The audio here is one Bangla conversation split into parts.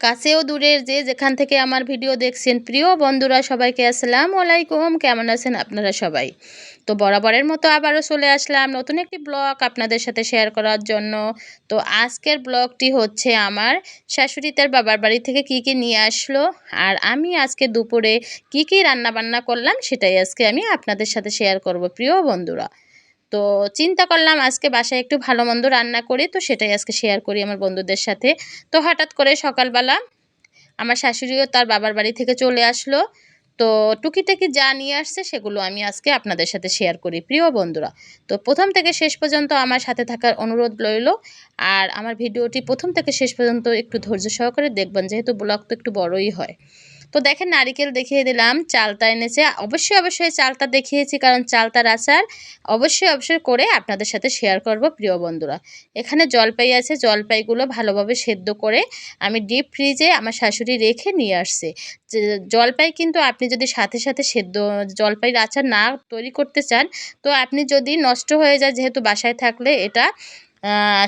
কাছেও দূরের যে যেখান থেকে আমার ভিডিও দেখছেন, প্রিয় বন্ধুরা সবাইকে আসসালামু আলাইকুম। কেমন আছেন আপনারা সবাই? তো বরাবরের মতো আবারও চলে আসলাম নতুন একটি ব্লগ আপনাদের সাথে শেয়ার করার জন্য। তো আজকের ব্লগটি হচ্ছে আমার শাশুড়ি তার বাবার বাড়ি থেকে কি কি নিয়ে আসলো আর আমি আজকে দুপুরে কি কি রান্না বান্না করলাম সেটাই আজকে আমি আপনাদের সাথে শেয়ার করব, প্রিয় বন্ধুরা। তো চিন্তা করলাম আজকে বাসায় একটু ভালো মন্দ রান্না করি, তো সেটাই আজকে শেয়ার করি আমার বন্ধুদের সাথে। তো হঠাৎ করে সকালবেলা আমার শাশুড়িও তার বাবার বাড়ি থেকে চলে আসলো। তো টুকিটাকি যা নিয়ে আসছে সেগুলো আমি আজকে আপনাদের সাথে শেয়ার করি, প্রিয় বন্ধুরা। তো প্রথম থেকে শেষ পর্যন্ত আমার সাথে থাকার অনুরোধ রইল। আর আমার ভিডিওটি প্রথম থেকে শেষ পর্যন্ত একটু ধৈর্য সহকারে দেখবেন, যেহেতু ব্লগ তো একটু বড়ই হয়। তো দেখেন নারিকেল দেখিয়ে দিলাম চালতা এনেছে। অবশ্যই অবশ্যই চালতা দেখিয়েছি, কারণ চালতার আচার অবশ্যই অবশ্যই করে আপনাদের সাথে শেয়ার করব, প্রিয় বন্ধুরা। এখানে জলপাই আছে, জলপাইগুলো ভালোভাবে সেদ্ধ করে আমি ডিপ ফ্রিজে আমার শাশুড়ি রেখে নিয়ে আসছে। জলপাই কিন্তু আপনি যদি সাথে সাথে সেদ্ধ, জলপাইয়ের আচার না তৈরি করতে চান, তো আপনি যদি নষ্ট হয়ে যায়, যেহেতু বাসায় থাকলে এটা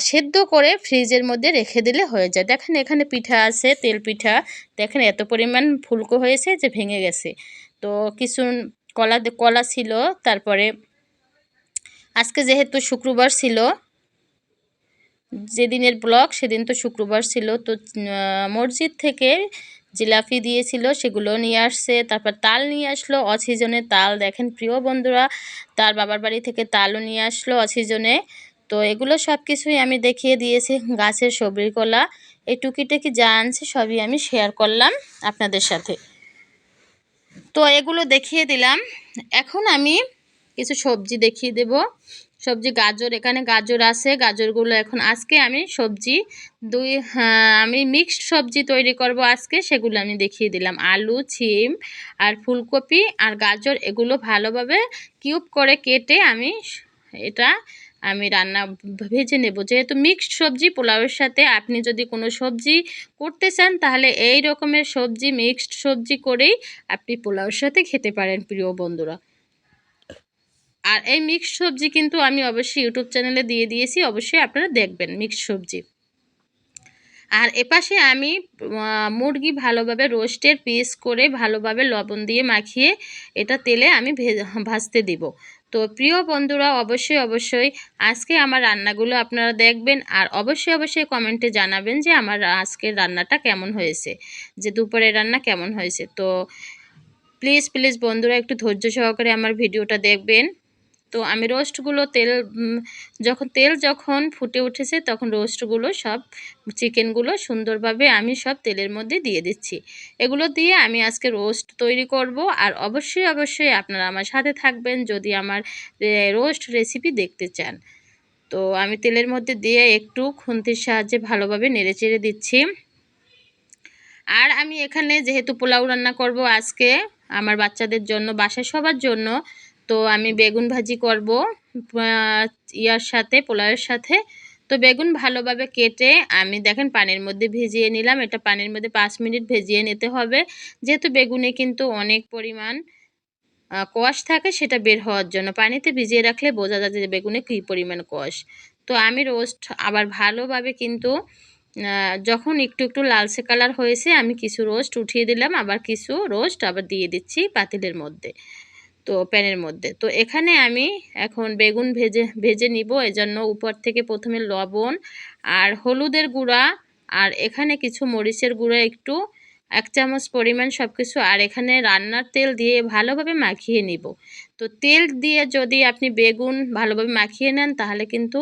সেদ্ধ করে ফ্রিজের মধ্যে রেখে দিলে হয়ে যায়। দেখেন এখানে পিঠা আছে, তেল পিঠা। দেখেন এত পরিমাণ ফুলকো হয়েছে যে ভেঙে গেছে। তো কিছু কলা কলা ছিল, তারপরে আজকে যেহেতু শুক্রবার ছিল, যেদিনের ব্লগ সেদিন তো শুক্রবার ছিল, তো মসজিদ থেকে জিলাপি দিয়েছিল, সেগুলো নিয়ে আসছে, তারপর তাল নিয়ে আসলো, অসিজনে তাল। দেখেন প্রিয় বন্ধুরা, তার বাবার বাড়ি থেকে তালও নিয়ে আসলো অসিজনে। তো এগুলো সব কিছুই আমি দেখিয়ে দিয়েছি গাছের সবরি কলা। এই টুকিটাকি যা আনছে সবই আমি শেয়ার করলাম আপনাদের সাথে। তো এগুলো দেখিয়ে দিলাম। এখন আমি কিছু সবজি দেখিয়ে দেব। সবজি গাজর এখানে গাজর আছে গাজরগুলো এখন আজকে আমি সবজি দুই হ্যাঁ, আমি মিক্সড সবজি তৈরি করব আজকে সেগুলো আমি দেখিয়ে দিলাম। আলু ছিম আর ফুলকপি আর গাজর এগুলো ভালোভাবে কিউব করে কেটে আমি এটা আমি রান্না ভেজে নেব। যেহেতু মিক্সড সবজি, পোলাওয়ের সাথে আপনি যদি কোনো সবজি করতে চান, তাহলে এই রকমের সবজি মিক্সড সবজি করেই আপনি পোলাওয়ের সাথে খেতে পারেন প্রিয় বন্ধুরা। আর এই মিক্সড সবজি কিন্তু আমি অবশ্যই ইউটিউব চ্যানেলে দিয়ে দিয়েছি, অবশ্যই আপনারা দেখবেন মিক্সড সবজি। আর এপাশে আমি মুরগি ভালোভাবে রোস্টের পিস করে ভালোভাবে লবণ দিয়ে মাখিয়ে এটা তেলে আমি ভাজতে দিব। তো প্রিয় বন্ধুরা, অবশ্যই অবশ্যই আজকে আমার রান্নাগুলো আপনারা দেখবেন আর অবশ্যই অবশ্যই কমেন্টে জানাবেন যে আমার আজকের রান্নাটা কেমন হয়েছে, যে দুপুরের রান্না কেমন হয়েছে। তো প্লিজ প্লিজ বন্ধুরা একটু ধৈর্য সহকারে আমার ভিডিওটা দেখবেন। তো আমি রোস্টগুলো তেল যখন তেল যখন ফুটে উঠেছে তখন রোস্টগুলো সব চিকেনগুলো সুন্দরভাবে আমি সব তেলের মধ্যে দিয়ে দিচ্ছি। এগুলো দিয়ে আমি আজকে রোস্ট তৈরি করব আর অবশ্যই অবশ্যই আপনারা আমার সাথে থাকবেন যদি আমার রোস্ট রেসিপি দেখতে চান। তো আমি তেলের মধ্যে দিয়ে একটু খুন্তির সাহায্যে ভালোভাবে নেড়ে চেড়ে দিচ্ছি। আর আমি এখানে যেহেতু পোলাও রান্না করব আজকে, আমার বাচ্চাদের জন্য, বাসায় সবার জন্য তো আমি বেগুন ভাজি করব ইয়ার সাথে, পোলাওয়ের সাথে। তো বেগুন ভালোভাবে কেটে আমি দেখেন পানির মধ্যে ভিজিয়ে নিলাম। এটা পানির মধ্যে পাঁচ মিনিট ভেজিয়ে নিতে হবে। যেহেতু বেগুনে কিন্তু অনেক পরিমাণ কষ থাকে সেটা বের হওয়ার জন্য। পানিতে ভিজিয়ে রাখলে বোঝা যায় যে বেগুনে কী পরিমাণ কষ। তো আমি রোস্ট আবার ভালোভাবে কিন্তু যখন একটু একটু লালচে কালার হয়েছে, আমি কিছু রোস্ট উঠিয়ে দিলাম। আবার কিছু রোস্ট আবার দিয়ে দিচ্ছি পাতিলের মধ্যে। তো প্যানের মধ্যে। তো এখানে আমি এখন বেগুন ভেজে ভেজে নিব। এজন্য উপর থেকে প্রথমে লবণ আর হলুদের গুঁড়া আর এখানে কিছু মরিচের গুঁড়া একটু, এক চামচ পরিমাণ সব কিছু আর এখানে রান্নার তেল দিয়ে ভালোভাবে মাখিয়ে নিব। তো তেল দিয়ে যদি আপনি বেগুন ভালোভাবে মাখিয়ে নেন, তাহলে কিন্তু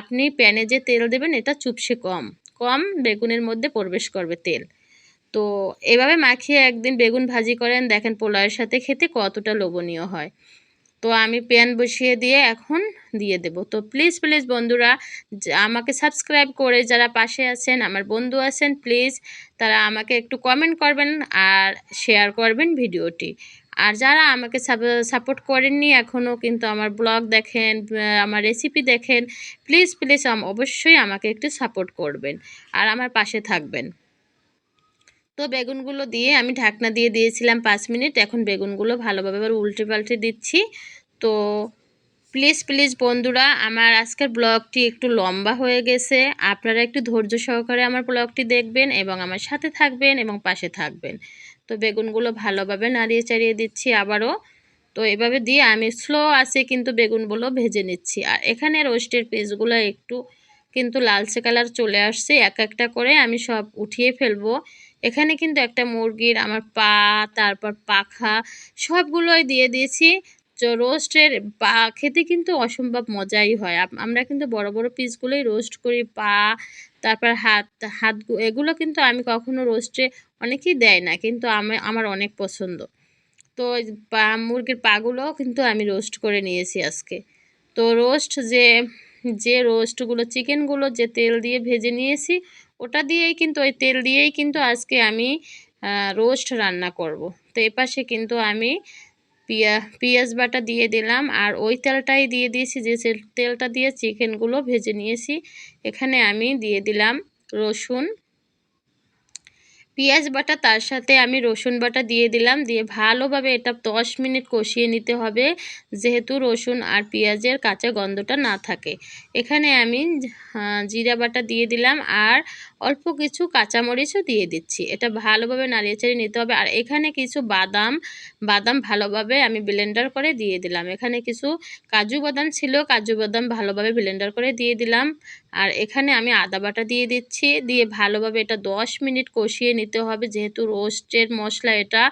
আপনি প্যানে যে তেল দেবেন, এটা চুপসে কম। কম বেগুনের মধ্যে প্রবেশ করবে তেল। তো এভাবে মাখিয়ে একদিন বেগুন ভাজি করেন। দেখেন পোলাওয়ের সাথে খেতে কতটা লোভনীয় হয়। তো আমি প্যান বসিয়ে দিয়ে এখন দিয়ে দেব। তো প্লিজ প্লিজ বন্ধুরা আমাকে সাবস্ক্রাইব করে যারা পাশে আছেন, আমার বন্ধু আছেন প্লিজ তারা আমাকে একটু কমেন্ট করবেন আর শেয়ার করবেন ভিডিওটি। আর যারা আমাকে সাপোর্ট করেননি এখনও কিন্তু আমার ব্লগ দেখেন আমার রেসিপি দেখেন প্লিজ প্লিজ অবশ্যই আমাকে একটু সাপোর্ট করবেন আর আমার পাশে থাকবেন। তো বেগুনগুলো দিয়ে আমি ঢাকনা দিয়ে দিয়েছিলাম পাঁচ মিনিট। এখন বেগুনগুলো ভালোভাবে আবার উল্টে পাল্টে দিচ্ছি। তো প্লিজ প্লিজ বন্ধুরা, আমার আজকের ব্লগটি একটু লম্বা হয়ে গেছে। আপনারা একটু ধৈর্য সহকারে আমার ব্লগটি দেখবেন এবং আমার সাথে থাকবেন এবং পাশে থাকবেন। তো বেগুনগুলো ভালোভাবে নাড়িয়ে চাড়িয়ে দিচ্ছি আবারও। তো এভাবে দিয়ে আমি স্লো আছে কিন্তু বেগুনগুলো ভেজে নিচ্ছি। আর এখানে রোস্টের পিসগুলো একটু কিন্তু লালচে কালার চলে আসছে। এক একটা করে আমি সব উঠিয়ে ফেলব। এখানে কিন্তু একটা মুরগির আমার পা, তারপর পাখা সবগুলোই দিয়ে দিয়েছি। তো রোস্টের পা খেতে কিন্তু অসম্ভব মজাই হয়। আমরা কিন্তু বড় বড় পিসগুলোই রোস্ট করি, পা, তারপর হাত হাত এগুলো কিন্তু আমি কখনো রোস্টে অনেকেই দেয় না, কিন্তু আমি, আমার অনেক পছন্দ। তো পা, মুরগির পাগুলোও কিন্তু আমি রোস্ট করে নিয়েছি আজকে। তো রোস্ট যে যে রোস্টগুলো, চিকেনগুলো যে তেল দিয়ে ভেজে নিয়েছি ওটা দিয়েই কিন্তু, ওই তেল দিয়েই কিন্তু আজকে আমি রোস্ট রান্না করব। তো এপাশে কিন্তু আমি পিয়া, পিঁয়াজ বাটা দিয়ে দিলাম, আর ওই তেলটাই দিয়ে দিয়েছি, যে তেলটা দিয়ে চিকেনগুলো ভেজে নিয়েছি। এখানে আমি দিয়ে দিলাম রসুন পেঁয়াজ বাটা তার সাথে আমি রসুন বাটা দিয়ে দিলাম। দিয়ে ভালোভাবে এটা দশ মিনিট কষিয়ে নিতে হবে, যেহেতু রসুন আর পেঁয়াজের কাঁচা গন্ধটা না থাকে। এখানে আমি জিরা বাটা দিয়ে দিলাম। আর অল্প কিছু কাঁচামরিচও দিয়ে দিচ্ছি। এটা ভালোভাবে নাড়িয়ে চাড়িয়ে নিতে হবে। আর এখানে কিছু বাদাম বাদাম ভালোভাবে আমি ব্লেন্ডার করে দিয়ে দিলাম। এখানে কিছু কাজু বাদাম ছিল, কাজু বাদাম ভালোভাবে ব্লেন্ডার করে দিয়ে দিলাম। আর এখানে আমি আদা বাটা দিয়ে দিচ্ছি। দিয়ে ভালোভাবে এটা দশ মিনিট কষিয়ে নিতে হবে। যেহেতু রোস্টের মশলা এটা,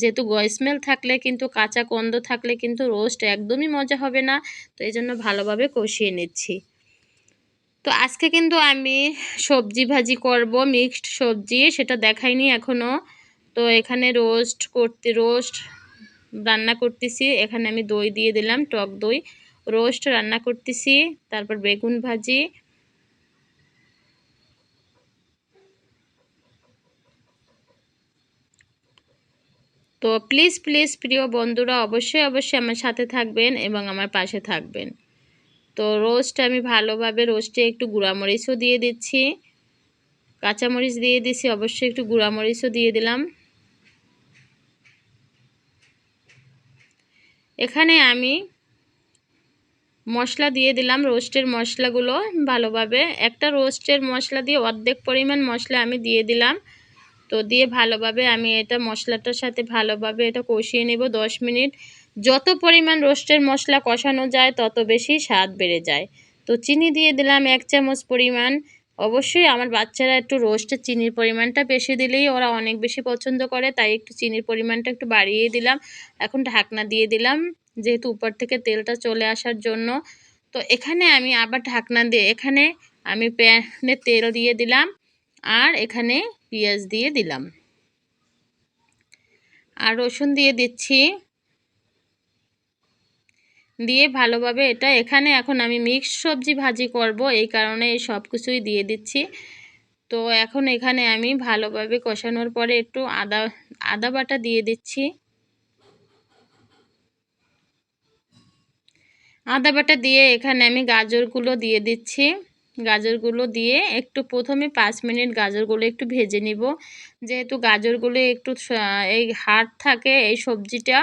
যেহেতু স্মেল থাকলে কিন্তু, কাঁচা কন্দ থাকলে কিন্তু রোস্ট একদমই মজা হবে না। তো এই জন্য ভালোভাবে কষিয়ে নিচ্ছি। তো আজকে কিন্তু আমি সবজি ভাজি করব মিক্সড সবজি, সেটা দেখাইনি এখনও তো এখানে রোস্ট করতে রোস্ট রান্না করতেছি। এখানে আমি দই দিয়ে দিলাম, টক দই। রোস্ট রান্না করতেছি, তারপর বেগুন ভাজি। তো প্লিজ প্লিজ প্রিয় বন্ধুরা, অবশ্যই অবশ্যই আমার সাথে থাকবেন এবং আমার পাশে থাকবেন। তো রোস্ট আমি ভালোভাবে রোস্টে একটু গুঁড়ামরিচও দিয়ে দিচ্ছি। কাঁচামরিচ দিয়ে দিচ্ছি অবশ্যই একটু গুঁড়ামরিচও দিয়ে দিলাম। এখানে আমি মশলা দিয়ে দিলাম রোস্টের মশলাগুলো ভালোভাবে। একটা রোস্টের মশলা দিয়ে অর্ধেক পরিমাণ মশলা আমি দিয়ে দিলাম। তো দিয়ে ভালোভাবে আমি এটা মশলাটার সাথে ভালোভাবে এটা কষিয়ে নেব দশ মিনিট। যত পরিমাণ রোস্টের মশলা কষানো যায়, তত বেশি স্বাদ বেড়ে যায়। তো চিনি দিয়ে দিলাম এক চামচ পরিমাণ। অবশ্যই আমার বাচ্চারা একটু রোস্টের চিনির পরিমাণটা বেশি দিলেই ওরা অনেক বেশি পছন্দ করে, তাই একটু চিনির পরিমাণটা একটু বাড়িয়ে দিলাম। এখন ঢাকনা দিয়ে দিলাম, যেহেতু উপর থেকে তেলটা চলে আসার জন্য। তো এখানে আমি আবার ঢাকনা দিয়ে, এখানে আমি প্যানে তেল দিয়ে দিলাম আর এখানে পেঁয়াজ দিয়ে দিলাম। আর রসুন দিয়ে দিচ্ছি। দিয়ে ভালোভাবে এটা এখানে এখন আমি মিক্স সবজি ভাজি করব, এই কারণে এই সব কিছুই দিয়ে দিচ্ছি। তো এখন এখানে আমি ভালোভাবে কষানোর পরে একটু আদা আদা বাটা দিয়ে দিচ্ছি। আদা বাটা দিয়ে এখানে আমি গাজরগুলো দিয়ে দিচ্ছি। গাজরগুলো দিয়ে একটু প্রথমে পাঁচ মিনিট গাজরগুলো একটু ভেজে নিব। যেহেতু গাজরগুলো একটু এই হার্ড থাকে এই সবজিটা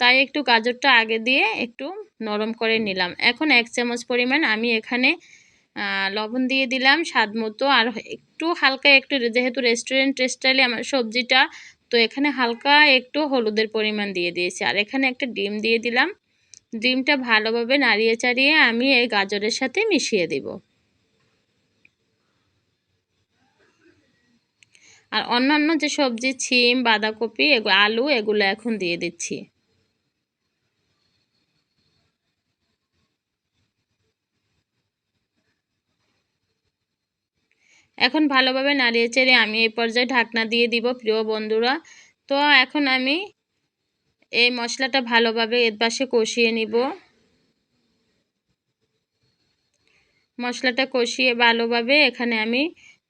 তাই একটু গাজরটা আগে দিয়ে একটু নরম করে নিলাম। এখন এক চামচ পরিমাণ আমি এখানে লবণ দিয়ে দিলাম স্বাদ মতো। আর একটু হালকা একটু যেহেতু রেস্টুরেন্ট স্টাইলে আমার সবজিটা, তো এখানে হালকা একটু হলুদের পরিমাণ দিয়ে দিয়েছি। আর এখানে একটা ডিম দিয়ে দিলাম। ডিমটা ভালোভাবে নাড়িয়ে চাড়িয়ে আমি এই গাজরের সাথে মিশিয়ে দেব। আর অন্যান্য যে সবজি, ছিম, বাঁধাকপি এগুলো আলু, এগুলো এখন দিয়ে দিচ্ছি। এখন ভালোভাবে নাড়িয়ে চেড়ে আমি এই পর্যায়ে ঢাকনা দিয়ে দিব, প্রিয় বন্ধুরা। তো এখন আমি এই মশলাটা ভালোভাবে এর পাশে কষিয়ে নিব। মশলাটা কষিয়ে ভালোভাবে এখানে আমি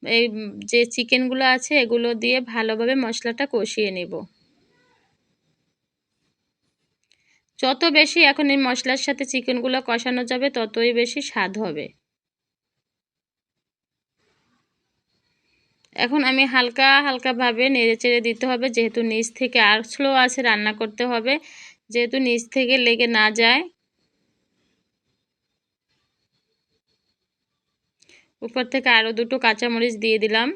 এই যে চিকেনগুলো আছে, এগুলো দিয়ে ভালোভাবে মশলাটা কষিয়ে নেব। যত বেশি এখন এই মশলার সাথে চিকেনগুলো কষানো যাবে, ততই বেশি স্বাদ হবে। এখন আমি হালকা হালকাভাবে নেড়ে চেড়ে দিতে হবে, যেহেতু নিচ থেকে আর স্লো আছে, রান্না করতে হবে। যেহেতু নিচ থেকে লেগে না যায়, উপর থেকে আরও দুটো কাঁচামরিচ দিয়ে দিলাম।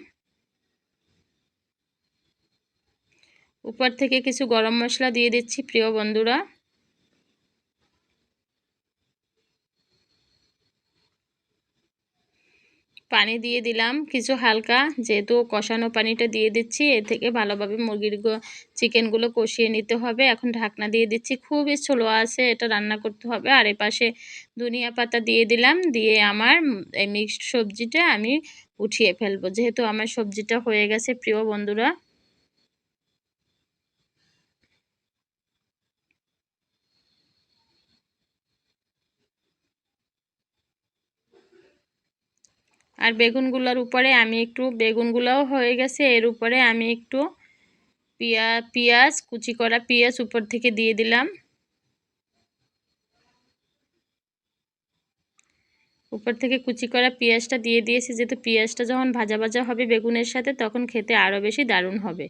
উপর থেকে কিছু গরম মশলা দিয়ে দিচ্ছি, প্রিয় বন্ধুরা। পানি দিয়ে দিলাম কিছু হালকা, যেহেতু কষানো পানিটা দিয়ে দিচ্ছি এ থেকে ভালোভাবে মুরগির চিকেনগুলো কষিয়ে নিতে হবে। এখন ঢাকনা দিয়ে দিচ্ছি, খুবই স্লো আছে এটা রান্না করতে হবে। আর এপাশে ধনিয়া পাতা দিয়ে দিলাম, দিয়ে আমার এই মিক্সড সবজিটা আমি উঠিয়ে ফেলব। যেহেতু আমার সবজিটা হয়ে গেছে, প্রিয় বন্ধুরা। আর বেগুনগুলোর উপরে আমি একটু, বেগুনগুলোও হয়ে গেছে, এর উপরে আমি একটু পিয়া, পেঁয়াজ, কুচি করা পেঁয়াজ উপর থেকে দিয়ে দিলাম। উপর থেকে কুচি করা পেঁয়াজটা দিয়ে দিয়েছি, যেহেতু পেঁয়াজটা যখন ভাজা ভাজা হবে বেগুনের সাথে, তখন খেতে আরও বেশি দারুণ হবে।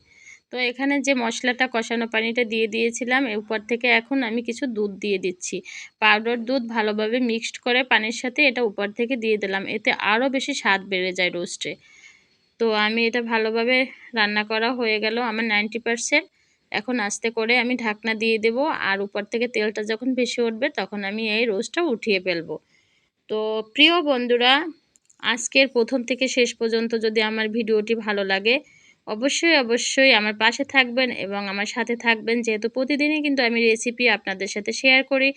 তো এখানে যে মশলাটা কষানো পানিটা দিয়ে দিয়েছিলাম উপর থেকে এখন আমি কিছু দুধ দিয়ে দিচ্ছি। পাউডার দুধ ভালোভাবে মিক্সড করে পানির সাথে এটা উপর থেকে দিয়ে দিলাম, এতে আরও বেশি স্বাদ বেড়ে যায় রোস্টে। তো আমি এটা ভালোভাবে রান্না করা হয়ে গেল আমার নাইনটি পারসেন্ট। এখন আস্তে করে আমি ঢাকনা দিয়ে দেব, আর উপর থেকে তেলটা যখন ভেসে উঠবে তখন আমি এই রোস্টটা উঠিয়ে ফেলব। তো প্রিয় বন্ধুরা, আজকের প্রথম থেকে শেষ পর্যন্ত যদি আমার ভিডিওটি ভালো লাগে অবশ্যই অবশ্যই আমার পাশে থাকবেন এবং আমার সাথে থাকবেন। যেহেতু প্রতিদিনই কিন্তু আমি রেসিপি আপনাদের সাথে শেয়ার করি।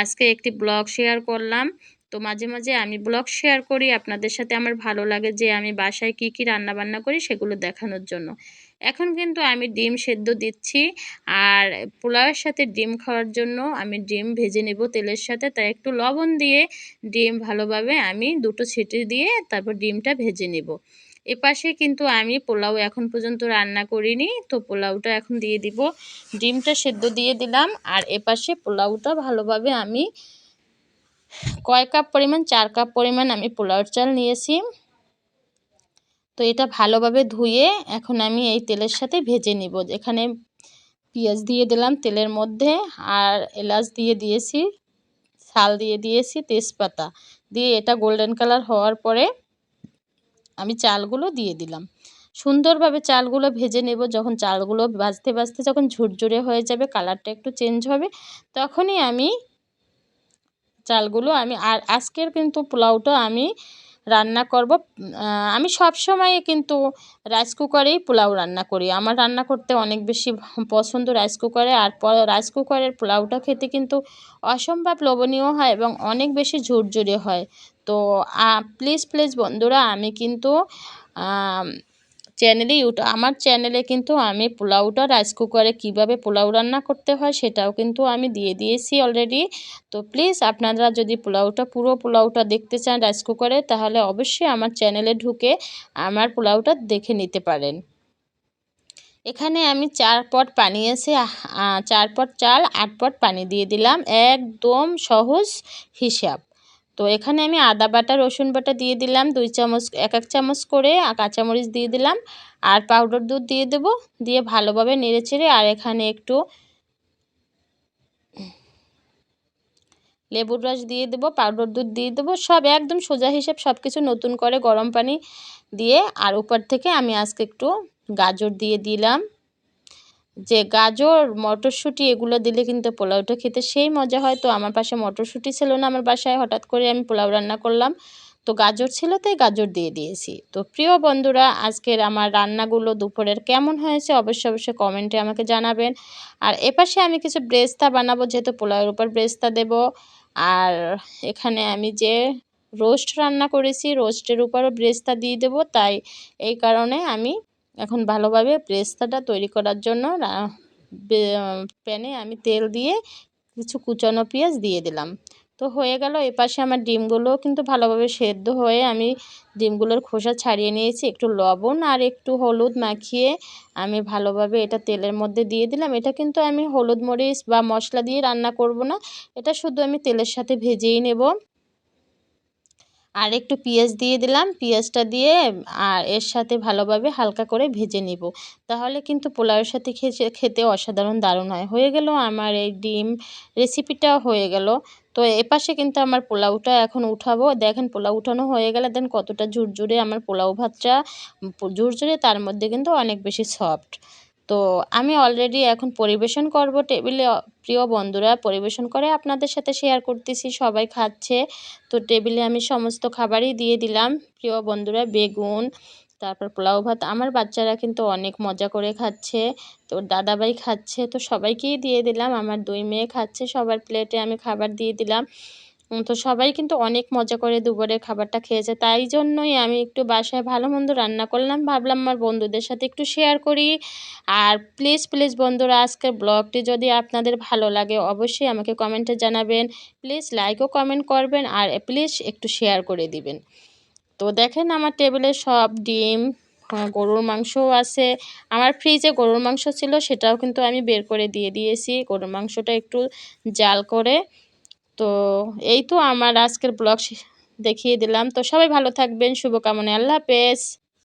আজকে একটি ব্লগ শেয়ার করলাম। তো মাঝে মাঝে আমি ব্লগ শেয়ার করি আপনাদের সাথে। আমার ভালো লাগে যে আমি বাসায় কি কি রান্না বান্না করি সেগুলো দেখানোর জন্য। এখন কিন্তু আমি ডিম সেদ্ধ দিচ্ছি। আর পোলাওয়ের সাথে ডিম খাওয়ার জন্য আমি ডিম ভেজে নেব তেলের সাথে। তাই একটু লবণ দিয়ে ডিম ভালোভাবে আমি দুটো ছিটি দিয়ে তারপর ডিমটা ভেজে নেব। এপাশে কিন্তু আমি পোলাও এখন পর্যন্ত রান্না করিনি, তো পোলাওটা এখন দিয়ে দিব। ডিমটা সেদ্ধ দিয়ে দিলাম, আর এপাশে পোলাওটা ভালোভাবে আমি কয় কাপ পরিমাণ, চার কাপ পরিমাণ আমি পোলাওর চাল নিয়েছি। তো এটা ভালোভাবে ধুয়ে এখন আমি এই তেলের সাথে ভেজে নিব এখানে পেঁয়াজ দিয়ে দিলাম তেলের মধ্যে, আর এলাচ দিয়ে দিয়েছি শাল দিয়ে দিয়েছি তেজপাতা। দিয়ে এটা গোল্ডেন কালার হওয়ার পরে আমি চালগুলো দিয়ে দিলাম। সুন্দরভাবে চালগুলো ভেজে নেব। যখন চালগুলো ভাজতে ভাজতে যখন ঝুরঝুরে হয়ে যাবে, কালারটা একটু চেঞ্জ হবে, তখনই আমি চালগুলো আমি আর আজকের কিন্তু পোলাওটা আমি রান্না করব। আমি সব সময় কিন্তু রাইস কুকারেই পোলাও রান্না করি। আমার রান্না করতে অনেক বেশি পছন্দ রাইস কুকারে আর রাইস কুকারের পোলাওটা খেতে কিন্তু অসম্ভব লোভনীয় হয় এবং অনেক বেশি ঝুরঝুরে হয়। তো প্লিজ প্লিজ বন্ধুরা আমি কিন্তু চ্যানেলে ইউটিউব আমার চ্যানেলে কিন্তু আমি পোলাওটা রাইস কুকারে কীভাবে পোলাও রান্না করতে হয় সেটাও কিন্তু আমি দিয়ে দিয়েছি অলরেডি তো প্লিজ আপনারা যদি পোলাওটা পুরো পোলাওটা দেখতে চান রাইস কুকারে তাহলে অবশ্যই আমার চ্যানেলে ঢুকে আমার পোলাওটা দেখে নিতে পারেন। এখানে আমি চার পট পানি এসে চার পট চাল, আট পট পানি দিয়ে দিলাম। একদম সহজ হিসাব। তো এখানে আমি আদা বাটা, রসুন বাটা দিয়ে দিলাম। দুই চামচ, এক এক চামচ করে কাঁচামরিচ দিয়ে দিলাম। আর পাউডার দুধ দিয়ে দেব। দিয়ে ভালোভাবে নেড়ে চেড়ে আর এখানে একটু লেবুর রস দিয়ে দেবো, পাউডার দুধ দিয়ে দেবো। সব একদম সোজা হিসেব সব কিছু নতুন করে গরম পানি দিয়ে। আর উপর থেকে আমি আজকে একটু গাজর দিয়ে দিলাম। যে গাজর, মটরশুঁটি এগুলো দিলে কিন্তু পোলাওটা খেতে সেই মজা হয়। তো আমার পাশে মটরশুঁটি ছিল না আমার বাসায়, হঠাৎ করে আমি পোলাও রান্না করলাম। তো গাজর ছিল তাই গাজর দিয়ে দিয়েছি। তো প্রিয় বন্ধুরা, আজকের আমার রান্নাগুলো দুপুরের কেমন হয়েছে অবশ্যই অবশ্যই কমেন্টে আমাকে জানাবেন। আর এপাশে আমি কিছু ব্রেস্তা বানাবো, যেহেতু পোলাওয়ের উপর ব্রেস্তা দেব। আর এখানে আমি যে রোস্ট রান্না করেছি, রোস্টের উপরও ব্রেস্তা দিয়ে দেব। তাই এই কারণে আমি এখন ভালোভাবে ব্রেস্তাটা তৈরি করার জন্য প্যানে আমি তেল দিয়ে কিছু কুচানো পেঁয়াজ দিয়ে দিলাম। তো হয়ে গেল, এপাশে আমার ডিমগুলোও কিন্তু ভালোভাবে সেদ্ধ হয়ে আমি ডিমগুলোর খোসা ছাড়িয়ে নিয়েছি, একটু লবণ আর একটু হলুদ মাখিয়ে আমি ভালোভাবে এটা তেলের মধ্যে দিয়ে দিলাম। এটা কিন্তু আমি হলুদ মরিচ বা মশলা দিয়ে রান্না করব না, এটা শুধু আমি তেলের সাথে ভেজেই নেব। আর একটু পেঁয়াজ দিয়ে দিলাম, পেঁয়াজটা দিয়ে, আর এর সাথে ভালোভাবে হালকা করে ভেজে নিব। তাহলে কিন্তু পোলাওয়ের সাথে খেতে অসাধারণ দারুণ হয়। হয়ে গেল আমার এই ডিম রেসিপিটা হয়ে গেল। তো এপাশে কিন্তু আমার পোলাওটা এখন উঠাবো। দেখেন পোলাও উঠানো হয়ে গেলে দেন কতটা ঝুরঝুরে আমার পোলাও ভাতটা ঝুরঝুরে তার মধ্যে কিন্তু অনেক বেশি সফট। তো আমি অলরেডি এখন পরিবেশন করব টেবিলে প্রিয় বন্ধুরা, পরিবেশন করে আপনাদের সাথে শেয়ার করতেছি। সবাই খাচ্ছে। তো টেবিলে আমি সমস্ত খাবারই দিয়ে দিলাম। প্রিয় বন্ধুরা, বেগুন, তারপর পোলাও ভাত। আমার বাচ্চারা কিন্তু অনেক মজা করে খাচ্ছে। তো দাদাভাই খাচ্ছে। তো সবাইকেই দিয়ে দিলাম। আমার দুই মেয়ে খাচ্ছে। সবার প্লেটে আমি খাবার দিয়ে দিলাম। তো সবাই কিন্তু অনেক মজা করে দুপুরের খাবারটা খেয়েছে। তাই জন্যই আমি একটু বাসায় ভালো মন্দ রান্না করলাম। ভাবলাম আমার বন্ধুদের সাথে একটু শেয়ার করি। আর প্লিজ প্লিজ বন্ধুরা, আজকের ব্লগটি যদি আপনাদের ভালো লাগে, অবশ্যই আমাকে কমেন্টে জানাবেন। প্লিজ লাইকও কমেন্ট করবেন আর প্লিজ একটু শেয়ার করে দিবেন। তো দেখেন আমার টেবিলে সব ডিম গরুর মাংসও আছে। আমার ফ্রিজে গরুর মাংস ছিল, সেটাও কিন্তু আমি বের করে দিয়ে দিয়েছি। গরুর মাংসটা একটু জাল করে তো এই তো আমার আজকের ব্লগ দেখিয়ে দিলাম। তো সবাই ভালো থাকবেন, শুভকামনা, আল্লাহ হাফেজ।